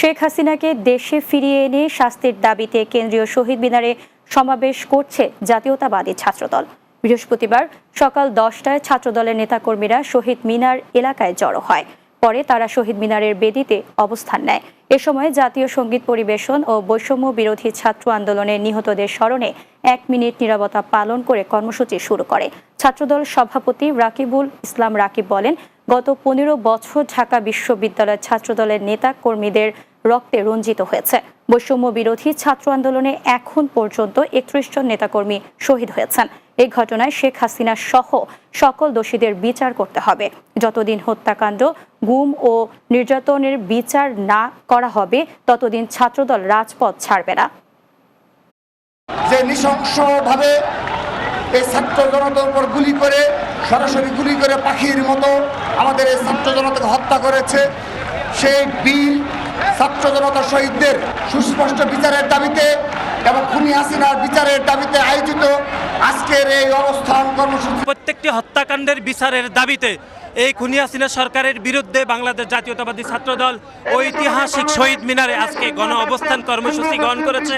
শেখ হাসিনাকে দেশে ফিরিয়ে এনে শাস্তির দাবিতে কেন্দ্রীয় শহীদ মিনারে সমাবেশ করছে জাতীয়তাবাদী ছাত্রদল। বৃহস্পতিবার সকাল দশটায় ছাত্রদলের নেতাকর্মীরা শহীদ মিনার এলাকায় জড়ো হয়। পরে তারা শহীদ মিনারের বেদিতে অবস্থান নেয়। এ সময় জাতীয় সংগীত পরিবেশন ও বৈষম্য বিরোধী ছাত্র আন্দোলনে নিহতদের স্মরণে এক মিনিট নিরবতা পালন করে কর্মসূচি শুরু করে। ছাত্রদল সভাপতি রাকিবুল ইসলাম রাকিব বলেন, গত পনেরো বছর ঢাকা বিশ্ববিদ্যালয়ের ছাত্রদলের নেতা কর্মীদের রক্তে রঞ্জিত হয়েছে। বৈষম্য বিরোধী ছাত্র আন্দোলনে এখন পর্যন্ত একত্রিশ জন নেতাকর্মী শহীদ হয়েছেন। এই ঘটনায় শেখ হাসিনা সহ সকল দোষীদের বিচার করতে হবে। যতদিন হত্যাকাণ্ড, গুম ও নির্যাতনের বিচার না করা হবে, ততদিন ছাত্রদল রাজপথ ছাড়বে না। যে নৃশংসভাবে এই ছাত্র জনতার উপর গুলি করে, সরাসরি গুলি করে পাখির মতো আমাদের এই ছাত্র জনতাকে হত্যা করেছে, সেই বীর ছাত্র জনতা শহীদদের সুস্পষ্ট বিচারের দাবিতে এবং খুনি হাসিনার বিচারের দাবিতে আয়োজিত আজকের এই অবস্থান কর্মসূচি। প্রত্যেকটি হত্যাকাণ্ডের বিচারের দাবিতে এই খুনি হাসিনা সরকারের বিরুদ্ধে বাংলাদেশ জাতীয়তাবাদী ছাত্রদল ঐতিহাসিক শহীদ মিনারে আজকে গণ অবস্থান কর্মসূচি গ্রহণ করেছে।